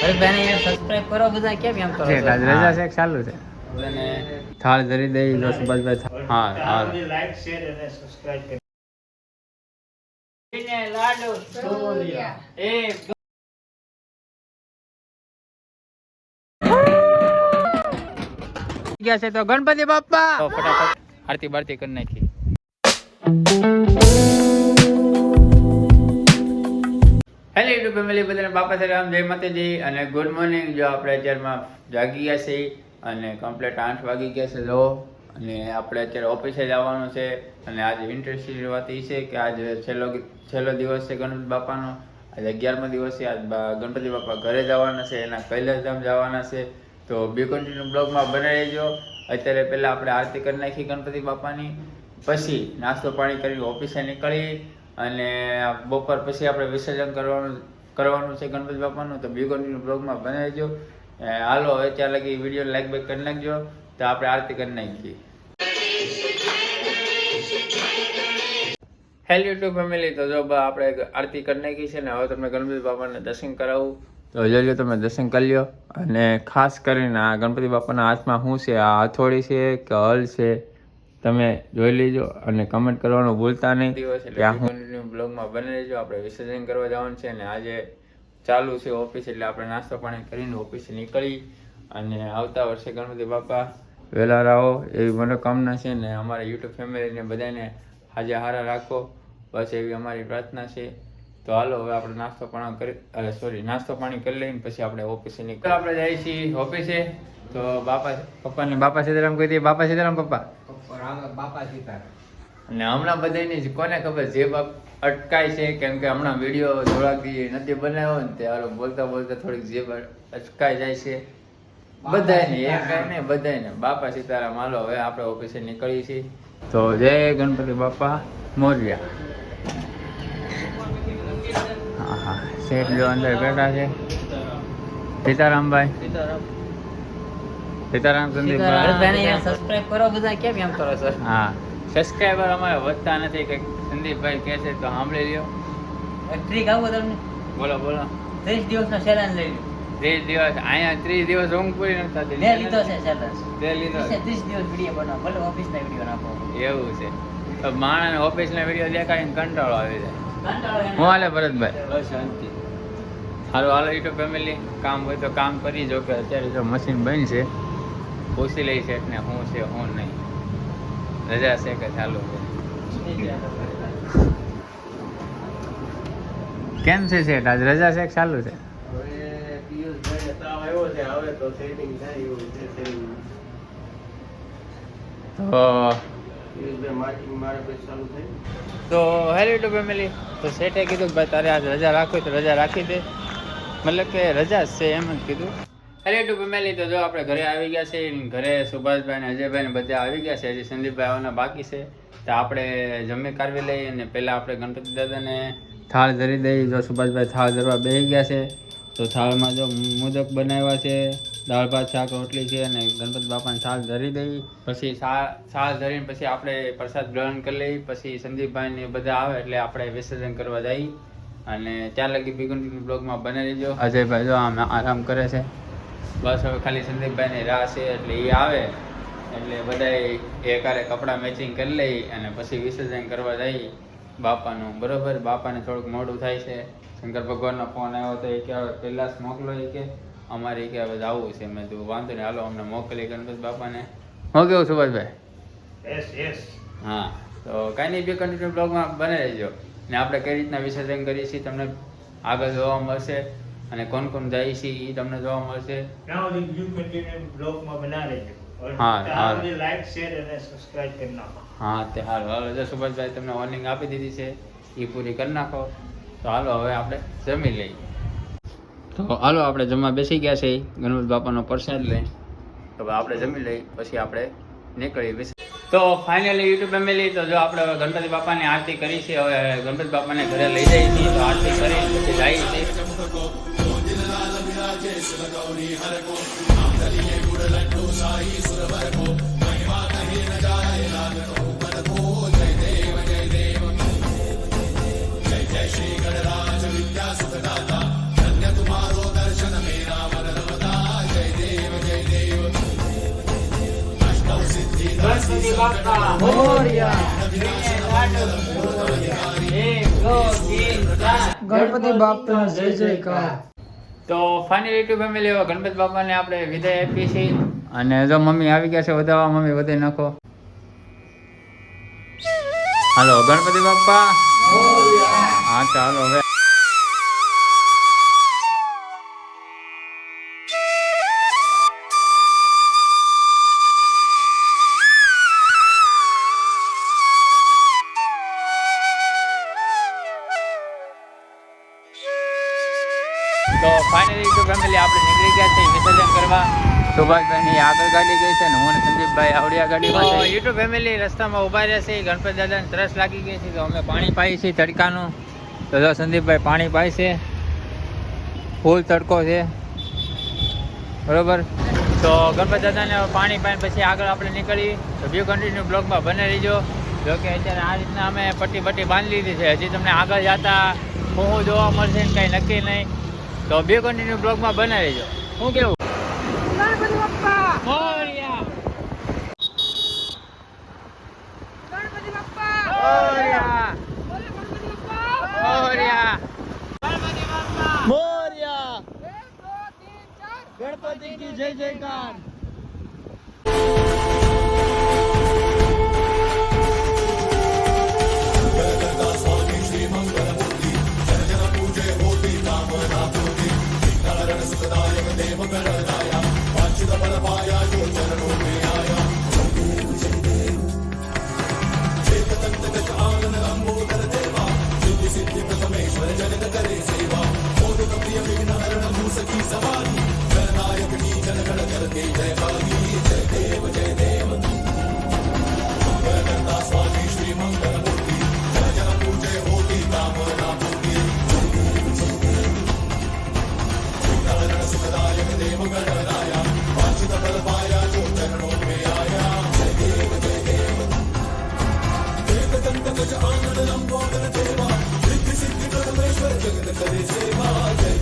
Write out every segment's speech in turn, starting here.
અરે યાર સબસ્ક્રાઇબ કરો બધા કેમ એમ કરો છે? રજા છે ચાલુ છે. થાળ ધરી દઈ જો સુભાષભાઈ હા હા. લાઈક શેર અને સબસ્ક્રાઇબ કરી. લાડુ સોરિયા. એક ગયા છે તો ગણપતિ બાપ્પા. તો ફટાફટ આરતી બારતી કરી નાખી. હેલો યુટ્યુબ ફેમિલી બધાને બાપા રામ, જય માતાજી અને ગુડ મોર્નિંગ જો આપણે અત્યારમાં જાગી ગયા છે અને કમ્પ્લેટ આઠ વાગી ગયા છે, લો. અને આપણે અત્યારે ઓફિસે જવાનું છે અને આજે ઇન્ટરેસ્ટિંગ વાત એ છે કે આજે છેલ્લો છેલ્લો દિવસ છે ગણપતિ બાપાનો. આજે અગિયારમો દિવસ છે, આજ ગણપતિ બાપા ઘરે જવાના છે, એના કૈલાસધામ જવાના છે. તો બી કન્ટિન્યુ બ્લોગમાં બને રહેજો. અત્યારે પહેલાં આપણે આરતી કરી નાખી ગણપતિ બાપાની. પછી નાસ્તો પાણી કરી ઓફિસે નીકળી. અને બપોર પછી આપણે વિસર્જન કરવાનું કરવાનું છે ગણપતિ બાપાનું તો બી કન્ટિન્યુ બ્લોગમાં બને રહેજો અ, હાલો હવે ત્યાં લગી વીડિયો લાઈક બેક કરી નાખજો તો આપણે આરતી કરી નાખીએ. હેલ યુટ્યુબ ફેમિલી તો જો આપણે આરતી કરી નાખી છે ને હવે તમને ગણપતિ બાપાને દર્શન કરાવું. તો જોજો તમે દર્શન કરી લો અને ખાસ કરીને આ ગણપતિ બાપાના હાથમાં શું છે? આ હથોડી છે કે હલ છે? તમે જોઈ લેજો અને કમેન્ટ કરવાનું ભૂલતા નહીં. એટલે કન્ટિન્યુ બ્લોગમાં બને રહેજો. આપણે વિસર્જન કરવા જવાનું છે અને આજે ચાલુ છે ઓફિસ એટલે આપણે નાસ્તો પાણી કરીને ઓફિસે નીકળી અને આવતા વર્ષે ગણપતિ બાપા વહેલા રહો એવી મનોકામના છે ને અમારા યુટ્યુબ ફેમિલીને બધાને આજે હારા રાખો. બસ એવી અમારી પ્રાર્થના છે. તો હાલો હવે આપણે નાસ્તો પાણી કરી સોરી નાસ્તો પાણી કરી લઈને પછી આપણે ઓફિસે નીકળી આપણે જઈએ છીએ ઓફિસે. તો બાપા પપ્પાને બાપા સીતારામ કહી દઈએ બાપા સીતારામ પપ્પા. બાપા સીતારામ. અને હમણાં બધાને કોને ખબર જે બાપ અટકાય છે કેમ કે હમણાં વીડિયો થોડાક નથી બનાવ્યો ને તે હાલો બોલતા બોલતા થોડીક જે અટકાઈ જાય છે. બધાને એક ને બધાને બાપા સીતારામ હાલો હવે આપણે ઓફિસે નીકળીએ છીએ. તો જય ગણપતિ બાપા મોર્યા. હા હા શેઠ જો અંદર બેઠા છે. સીતારામભાઈ. સીતારામ. સીતારામ યાર સબસ્ક્રાઇબ કરો બધા કેમ એમ કરો સર હા. સબસ્ક્રાઇબર અમારે વધતા નથી કે સંદીપભાઈ કહે છે તો સાંભળી લ્યો. ટ્રીક આવો તમને? બોલો બોલો. ત્રીસ દિવસનો ચેલેન્જ લઈ લો ત્રીસ દિવસ અહીંયા ત્રીસ દિવસ ઊંઘ પૂરી નથી થતી મેં લીધો છે. ચેલેન્જ તે લીધો છે. ત્રીસ દિવસ વીડિયો બનાવો ભલે ઓફિસના વીડિયો નાખો. એવું છે. તો માણસ ઓફિસના વીડિયો દેખાડીને કંટાળો આવી જાય. કંટાળો હું હાલે ભરતભાઈ? બસ શાંતિ. સારું હાલો યુટ્યુબ ફેમિલી કામ હોય તો કામ કરી જો કે અત્યારે જો મશીન બની છે. પૂછી લઈ છે ને હું છે, હું નહીં. રજા છે કે ચાલુ છે? કેમ છે શેઠ? આજ રજા છે કે ચાલુ છે? તો તો હેલો યુટ્યુબ ફેમિલી. તો શેઠે કીધું તારે આજ રજા રાખવી તો રજા રાખી દે. મતલબ કે રજા છે એમ જ કીધું. હેલો ટુ ફેમિલી તો જો આપણે ઘરે આવી ગયા છે ઘરે સુભાષભાઈ ને અજયભાઈ ને બધા આવી ગયા છે, હજી સંદીપભાઈ આવવાના બાકી છે. તો આપણે જમી કાઢવી લઈએ અને પહેલાં આપણે ગણપતિ દાદાને થાળ ધરી દઈએ. જો સુભાષભાઈ થાળ ધરવા બેસી ગયા છે, તો થાળમાં જો મોદક બનાવ્યા છે, દાળ ભાત, શાક, રોટલી છે અને ગણપતિ બાપાને થાળ ધરી દઈ પછી થાળ ધરીને પછી આપણે પ્રસાદ ગ્રહણ કરી લઈ પછી સંદીપભાઈ ને બધા આવે એટલે આપણે વિસર્જન કરવા જઈએ. અને ત્યાં લગી બિગન બ્લોગમાં બને રહેજો અજયભાઈ જો આમ આરામ કરે છે. બસ હવે ખાલી સંદીપભાઈની રાહ છે એટલે એ આવે. એટલે બધા એકારે કપડાં મેચિંગ કરી લઈ અને પછી વિસર્જન કરવા જઈ બાપાનું બરોબર? બાપાને થોડુંક મોડું થાય છે. શંકર ભગવાનનો ફોન આવ્યો તો એ કે હવે કૈલાસ મોકલો. એ કે અમારે કે હવે જવું છે. મેં તું વાંધો નહીં હાલો અમને મોકલી ગણપત બાપાને. હું કેવું સુભાષભાઈ? Yes, yes. હા તો કાંઈ નહીં બે કન્ટિન્યુ બ્લોગમાં બને રહેજો ને આપણે કઈ રીતના વિસર્જન કરીએ છીએ તમને આગળ જોવા મળશે. અને કોણ કોણ જાય છે એ તમને જોવા મળશે. હા, તે હાલ. હાલ જો સુભાષભાઈ તમને વોર્નિંગ આપી દીધી છે એ પૂરી કરી નાખો. તો હાલો હવે આપણે જમી લઈએ. તો હાલો આપણે જમવા બેસી ગયા છે. ગણપતિ બાપાનો પ્રસાદ લઈ. તો આપણે જમી લઈ પછી આપણે નીકળીએ તો ફાઇનલી યુટ્યુબ ફેમિલી તો જો આપણે હવે ગણપતિ બાપાની આરતી કરી છે. હવે ગણપતિ બાપાને ઘરે લઈ જઈએ છીએ. તો આરતી કરી પછી જઈએ છીએ. సురగౌరీ హరకో ఆందలియే గుడలట్టు సాయి సురవరకో మహిమా కహే నజాయ నాగతో పదకో జయ దేవ జయ దేవ జయ జయ శ్రీ గణరాజ విద్యా సుఖదాత ధన్య తుమారో దర్శన మేరా వరదవతా జయ దేవ జయ దేవ అష్టౌ సిద్ధి దర్శి భక్త మోరియా ગણપતિ બાપના જય જયકાર તો ફાઇનલ યુટ્યુબ ફેમિલી હવે ગણપતિ બાપાને આપણે વિદાય આપી છીએ. અને જો મમ્મી આવી ગયા છે વધારવા મમ્મી વધારી નાખો. હાલો ગણપતિ બાપા. હા ચાલો હવે. તો ફાઇનલી યુટ્યુબ ફેમિલી આપણે નીકળી ગયા છે વિસર્જન કરવા. સુભાષભાઈની આગળ ગાડી ગઈ છે ને હું અને સંદીપભાઈ આવડિયા ગાડીમાં છે યુટ્યુબ ફેમિલી રસ્તામાં ઊભા રહેશે ગણપતિ દાદાને તરસ લાગી ગઈ છે તો અમે પાણી પાઈએ છીએ તડકાનું. તો જો સંદીપભાઈ પાણી પાય છે. ફૂલ તડકો છે. બરોબર? તો ગણપત દાદાને પાણી પાઈને પછી આગળ આપણે નીકળી. તો વ્યૂ કન્ટિન્યુ બ્લોગમાં બને રહીજો. જો કે અત્યારે આ રીતના અમે પટ્ટી પટ્ટી બાંધી લીધી છે. હજી તમને આગળ જતા હું જોવા મળશે ને કંઈ નક્કી નહીં. તો બે કન્ટિન્યુ બ્લોગમાં બનાવી જો શું કેવું તો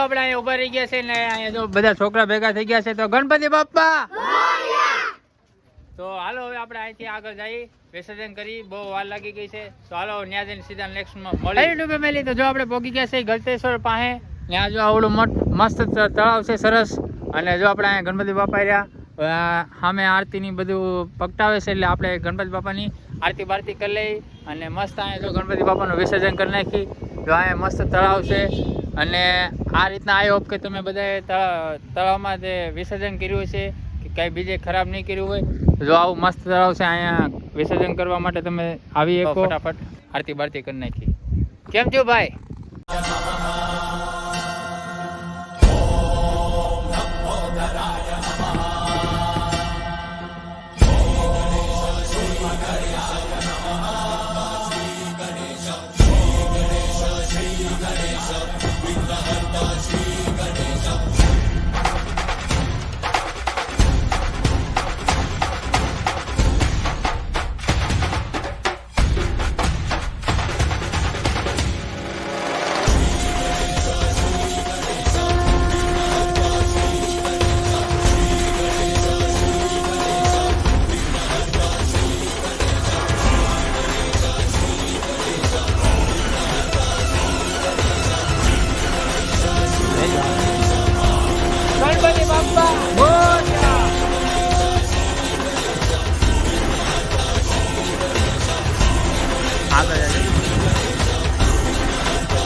જો આપણે અહીંયા ઊભા રહી ગયા છે ને અહીંયા બધા છોકરા ભેગા થઈ ગયા છે, તો ગણપતિ બાપ્પા! તો હાલો હવે આપણે અહીંથી આગળ જઈએ વિસર્જન કરી, બહુ વાર લાગી ગઈ છે. તો હાલો ત્યાં જઈને સીધા નેક્સ્ટમાં મળી ડૂબે તો તો જો આપણે પહોંચી ગયા છે ગલતેશ્વર પાસે ત્યાં જો આવડું મસ્ત મસ્ત તળાવ છે સરસ. અને જો આપણે અહીંયા ગણપતિ બાપા રહ્યા સામે આરતીની બધું પગટાવે છે, એટલે આપણે ગણપતિ બાપાની આરતી બારતી કરી લઈ. અને મસ્ત અહીંયા જો ગણપતિ બાપાનું વિસર્જન કરી નાખી. જો અહીંયા મસ્ત તળાવ છે. અને આ રીતના આઈ હોપ કે તમે બધાએ તળાવ- તળાવમાં જે વિસર્જન કર્યું છે કે કાંઈ બીજે ખરાબ નહીં કર્યું હોય જો આવું મસ્ત તળાવ છે અહીંયા વિસર્જન કરવા માટે તમે આવી શકો. ફટાફટ આરતી બારતી કરી નાખી કેમ છો ભાઈ?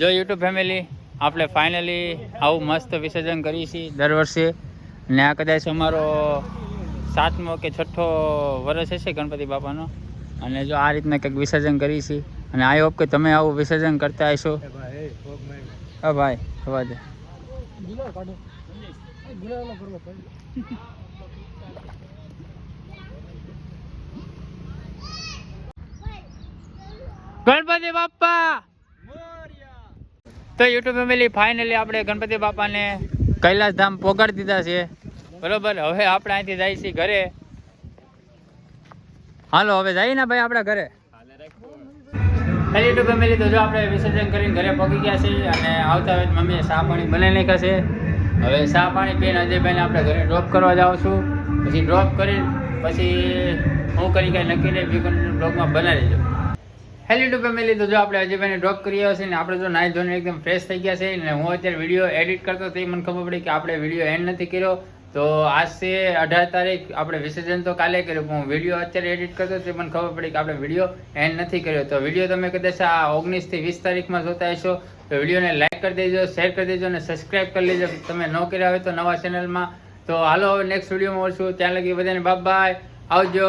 જો યુટ્યુબ ફેમિલી આપણે ફાઇનલી આવું મસ્ત વિસર્જન કરીએ છીએ દર વર્ષે. ને આ કદાચ અમારો સાતમો કે છઠ્ઠો વર્ષ હશે ગણપતિ બાપાનો. અને જો આ રીતના કંઈક વિસર્જન કરીએ છીએ. અને આઈ હોપ કે તમે આવું વિસર્જન કરતા હશો. હા ભાઈ હવા દે. ગણપતિ બાપા! તો યુટ્યુબ ફેમિલી ફાઇનલી આપણે ગણપતિ બાપાને કૈલાસ ધામ પોગાડી દીધા છે. બરોબર? હવે આપણે અહીંથી જાય છીએ ઘરે. હાલો, હવે જઈએ ને ભાઈ આપણા ઘરે. યુટ્યુબ ફેમિલી તો જો આપણે વિસર્જન કરીને ઘરે પહોંચી ગયા છીએ અને આવતા વેત મમ્મીએ ચા પાણી બનાવી નાખ્યા છે. હવે ચા પાણી પીને અજયભાઈને આપણે ઘરે ડ્રોપ કરવા જાઉં છું. પછી ડ્રોપ કરી પછી હું કરી કાંઈ નક્કી નહીં બ્લોગમાં બનાવી દેજો હેલો ટુ ફેમિલી તો જો આપણે અજયભાઈને ડ્રોપ કરી આવ્યા ને આપણે જો નાઈ ધોઈને એકદમ ફ્રેશ થઈ ગયા છે ને હું અત્યારે વીડિયો એડિટ કરતો તો મને ખબર પડી કે આપણે વીડિયો એન્ડ નથી કર્યો. તો આજ છે અઢાર તારીખ, આપણે વિસર્જન તો કાલે કર્યું, પણ હું વીડિયો અત્યારે એડિટ કરતો તો મને ખબર પડી કે આપણે વીડિયો એન્ડ નથી કર્યો. તો વીડિયો તમે કદાચ આ ઓગણીસથી વીસ તારીખમાં જોતા હશો, તો વિડીયોને લાઈક કરી દેજો શેર કરી દેજો અને સબસ્ક્રાઈબ કરી લેજો. તમે ન કર્યા હોય તો નવા ચેનલમાં તો હાલો, હવે નેક્સ્ટ વિડીયોમાં મળશું. ત્યાં લગી બધાને બાપ બાય આવજો.